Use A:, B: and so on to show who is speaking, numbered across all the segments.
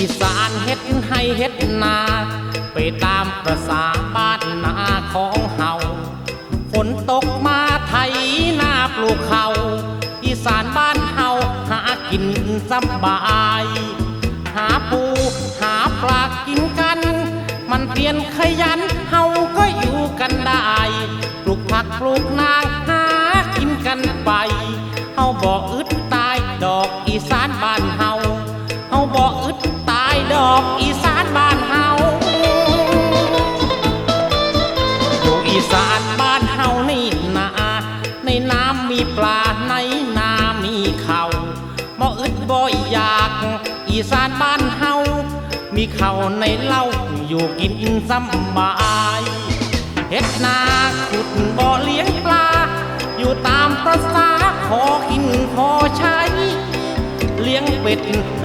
A: อีสานเฮ็ดให้เฮ็ดนา ไปตามประสาบ้านนาของเฮาฝนตกมาไทยนาปลูกเขาอีสานบ้านเฮาหากินสบาย หาปูหาปลากินกัน มันเปลี่ยนขยันเฮาก็อยู่กันได้ปลูกผักปลูกนาหากินกันไปเฮาบอก เขาในเล้าอยู่กินสำบายเฮ็ดนาขุดบ่อเลี้ยงปลา อยู่ตามประสาขอกินขอใช้ เลี้ยงเป็ด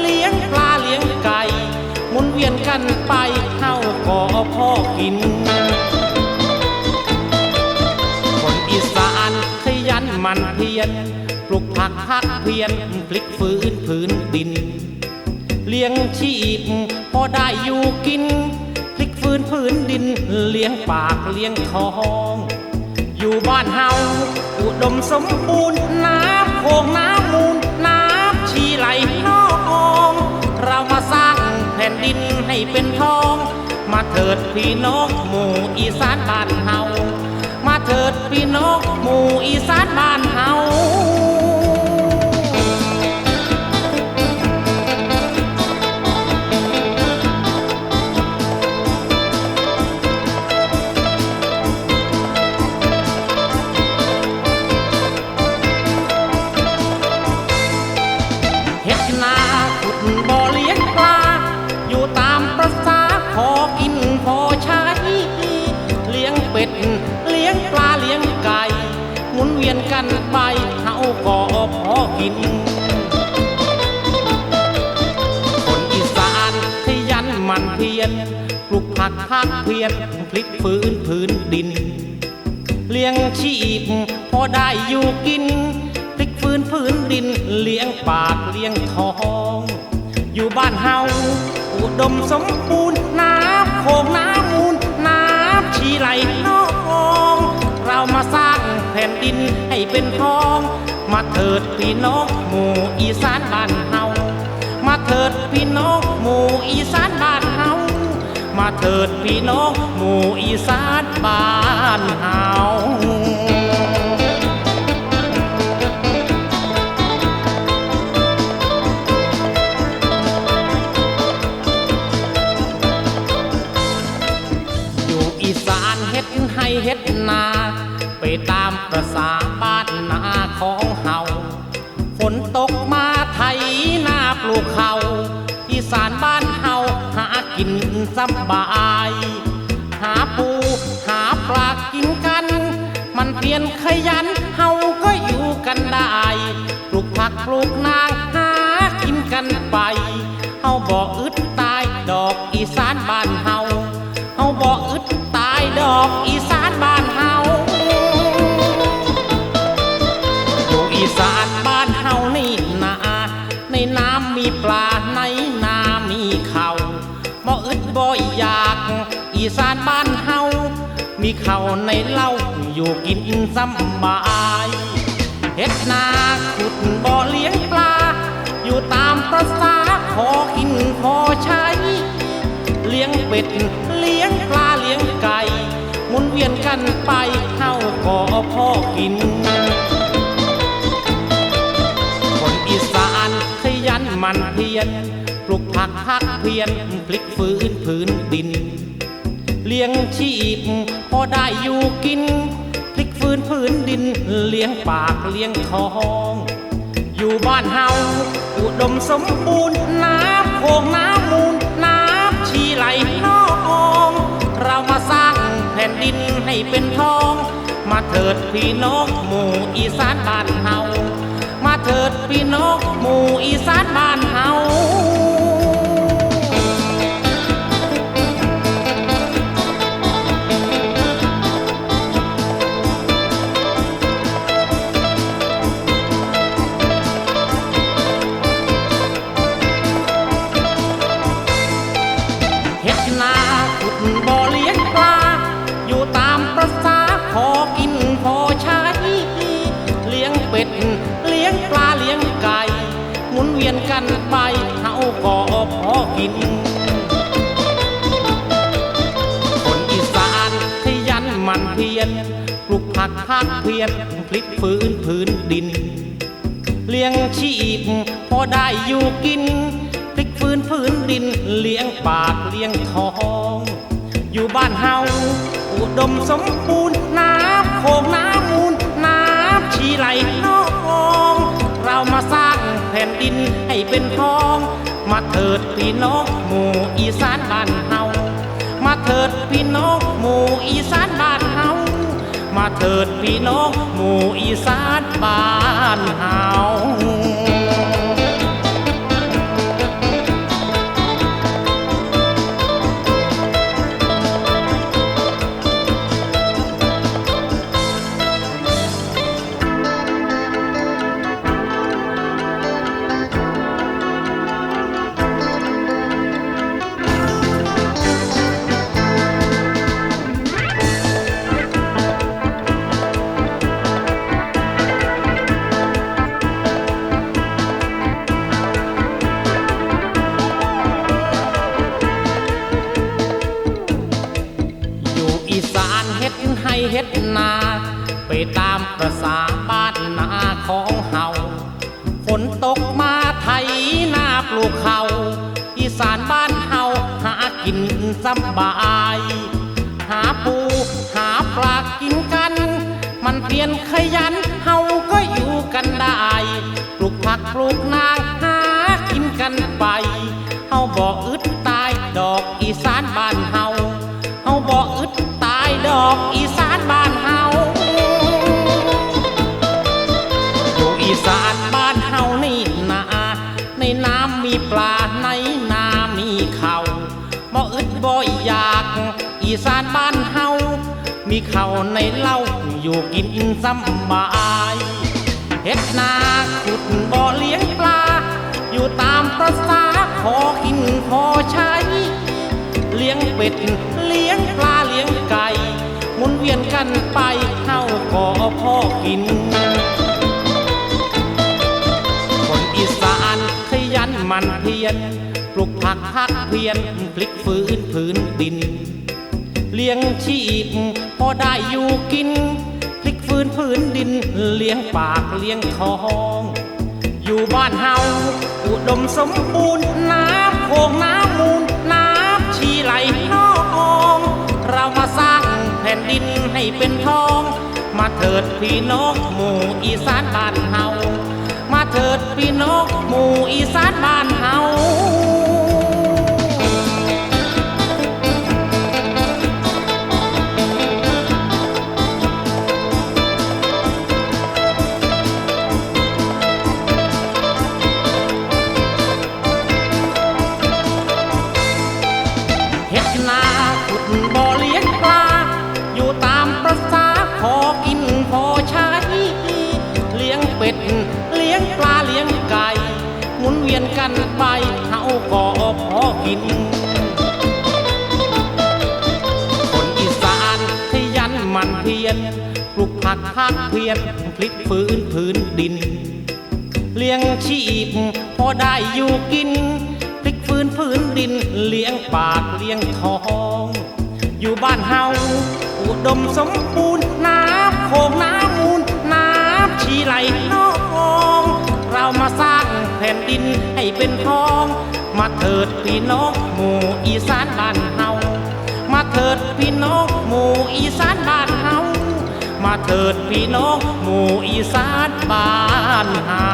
A: เลี้ยงปลาเลี้ยงไก่หมุนเวียนกันไปเฮาก็พอกิน คนอีสานขยันมันเพียรปลูกผักพักเพียรพลิกฟื้นผืนดิน เลี้ยงชีพพอได้อยู่กินพลิกฟื้นผืนดิน เลี้ยงปากเลี้ยงท้อง อยู่บ้านเฮาอุดมสมบูรณ์น้ำโขงน้ำมูลน้ำชีไหลนองเรามาสร้างแผ่นดินให้เป็นทอง มาเถิดพี่น้องหมู่อีสานบ้านเฮามาเถิดพี่น้องหมู่อีสานบ้านเฮา กันไปเฮาก็พอกิน คนอีสานขยันหมันเพียรปลูกผักพักเพียรพลิกฟื้นผืนดิน เลี้ยงชีพพอได้อยู่กินพลิกฟื้นพื้นดิน เลี้ยงปากเลี้ยงท้อง อยู่บ้านเฮาอุดมสมบูรณ์น้ำโขงน้ำ เป็นทอง มาเถิดพี่น้องหมู่อีสานบ้านเฮามาเถิดพี่น้องหมู่อีสานบ้านเฮามาเถิดพี่น้องหมู่อีสานบ้านเฮา นเพียนขยัน มีเขาในเล้าอยู่กินสำบายเฮ็ดนาขุดบ่อเลี้ยงปลา อยู่ตามประสาขอกินขอใช้ เลี้ยงเป็ดเลี้ยงปลาเลี้ยงไก่หมุนเวียนกันไปเฮาก็พอกิน คนอีสานขยันมันเพียรปลูกผักพักเพียรพลิกฟื้นผืนดิน เลี้ยงชีพพอได้อยู่กินพลิกฟื้นผืนดิน เลี้ยงปากเลี้ยงท้อง อยู่บ้านเฮาอุดมสมบูรณ์น้ำโขงน้ำมูลน้ำชีไหลนองเรามาสร้างแผ่นดินให้เป็นทอง มาเถิดพี่น้องหมู่อีสานบ้านเฮามาเถิดพี่น้องหมู่อีสานบ้าน ยนกันไปเฮาก็พอกิน คนอีสานขยันหมันเพียรปลูกผักพักเพียรพลิกฟื้นพื้นดิน เลี้ยงชีพพอได้อยู่กินพลิกฟื้นพื้นดิน เลี้ยงปากเลี้ยงท้อง อยู่บ้านเฮาอุดมสมบูรณ์น้ำโขงน้ำมูลน้ำชีไหลนอง เรามาสร้าง ผ่นดินให้เป็นทอง มาเถิดพี่น้องหมู่อีสานบ้านเฮามาเถิดพี่น้องหมู่อีสานบ้านเฮามาเถิดพี่น้องหมู่อีสานบ้านเฮา สบาย หาปูหาปลากินกัน มันเพียรขยันเฮาก็อยู่กันได้ปลูกผักปลูกนางหากินกันไปเฮาบอกอึดตายดอกอีสานบ้านเฮาเฮาบอกอึดตายดอกอีสานบ้านเฮาอยู่อีสานบ้านเฮานี่นาในน้ำมีปลาใน อีสานบ้านเฮา มีเขาในเล้าอยู่กินสำบายเฮ็ดนาขุดบ่อเลี้ยงปลา อยู่ตามประสาขอกินพอใช้ เลี้ยงเป็ด เลี้ยงปลาเลี้ยงไก่หมุนเวียนกันไปเข้าก็พ่อกิน คนอีสานขยันหมันเพียรปลูกผักพักเพียรพลิกฟื้นพื้นดิน เลี้ยงชีพพอได้อยู่กิน พลิกฟื้นพื้นดิน เลี้ยงปากเลี้ยงท้อง อยู่บ้านเฮาอุดมสมบูรณ์น้ำโขงน้ำมูลน้ำชีไหลนองเรามาสร้างแผ่นดินให้เป็นทอง มาเถิดพี่น้องหมู่อีสานบ้านเฮามาเถิดพี่น้องหมู่อีสานบ้านเฮา วียนกันไปเฮาก็พอกิน คนอีสานขยันหมันเพียรปลูกผักพักเพียรพลิกฟื้นพื้นดิน เลี้ยงชีพพอได้อยู่กินพลิกฟื้นพื้นดิน เลี้ยงปากเลี้ยงท้อง อยู่บ้านเฮาอุดมสมบูรณ์น้ำโขงน้ำมูลน้ำชีไหลนอง เรามาสร้าง แผ่นดินให้เป็นทอง มาเถิดพี่น้องหมู่อีสานบ้านเฮามาเถิดพี่น้องหมู่อีสานบ้านเฮามาเถิดพี่น้องหมู่อีสานบ้านเฮา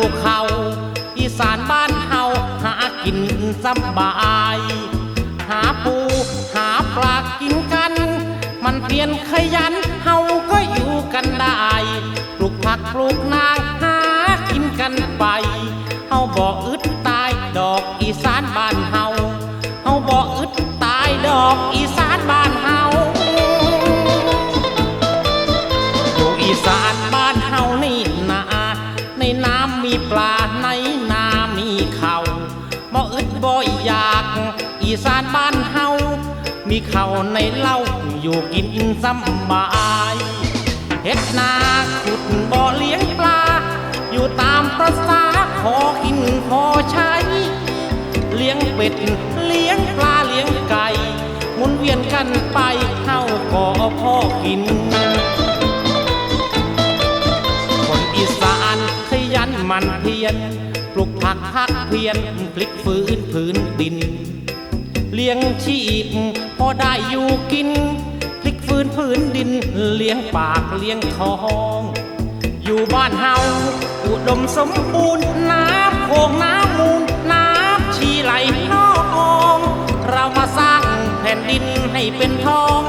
A: ูเขาอีสานบ้านเฮาหากินสบาย หาปูหาปลากินกัน มันเปลี่ยนขยันเฮาก็อยู่กันได้ปลูกผักปลูกนาหากินกันไปเฮาบ่อึดตายดอกอีสานบ้านเฮาเฮาบ่อึดตายดอกอ สานบ้านเฮา มีเขาในเล้าอยู่กินสำบายเฮ็ดนาขุดบ่อเลี้ยงปลา อยู่ตามประสาขอกินพอใช้ เลี้ยงเป็ด เลี้ยงปลาเลี้ยงไก่หมุนเวียนกันไปเข้าก็พ่อกิน คนอีสานขยันหมันเพียรปลูกผักพักเพียรพลิกฟื้นผืนดิน เลี้ยงชีพพอได้อยู่กินพลิกฟื้นผืนดิน เลี้ยงปากเลี้ยงท้อง อยู่บ้านเฮาอุดมสมบูรณ์น้ำโขงน้ำมูลน้ำชีไหลนองเรามาสร้างแผ่นดินให้เป็นทอง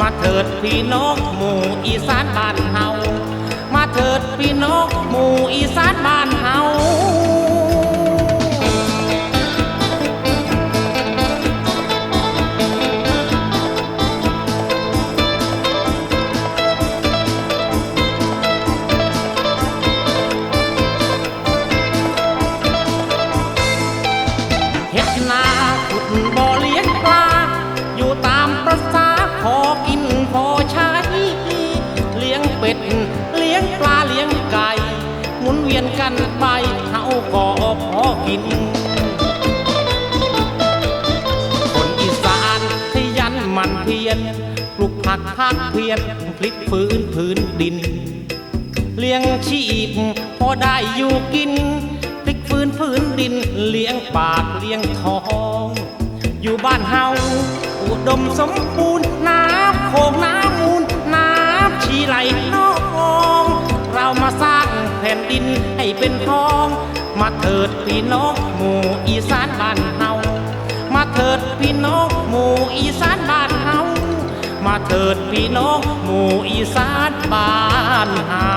A: มาเถิดพี่น้องหมู่อีสานบ้านเฮามาเถิดพี่น้องหมู่อีสานบ้านเฮา กันไปเขาก็พอกิน คนอีสานขยันหมันเพียรปลูกผักพักเพียรพลิกฟื้นผืนดิน เลี้ยงชีพพอได้อยู่กินพลิกฟื้นพื้นดิน เลี้ยงปากเลี้ยงท้อง อยู่บ้านเฮาอุดมสมบูรณ์น้ำโขงน้ำมูลน้ำชีไหลนองเรามาสร้าง นดินให้เป็นทอง มาเถิดพี่น้องหมู่อีสานบ้านเฮามาเถิดพี่น้องหมู่อีสานบ้านเฮามาเถิดพี่น้องหมู่อีสานบ้านเฮา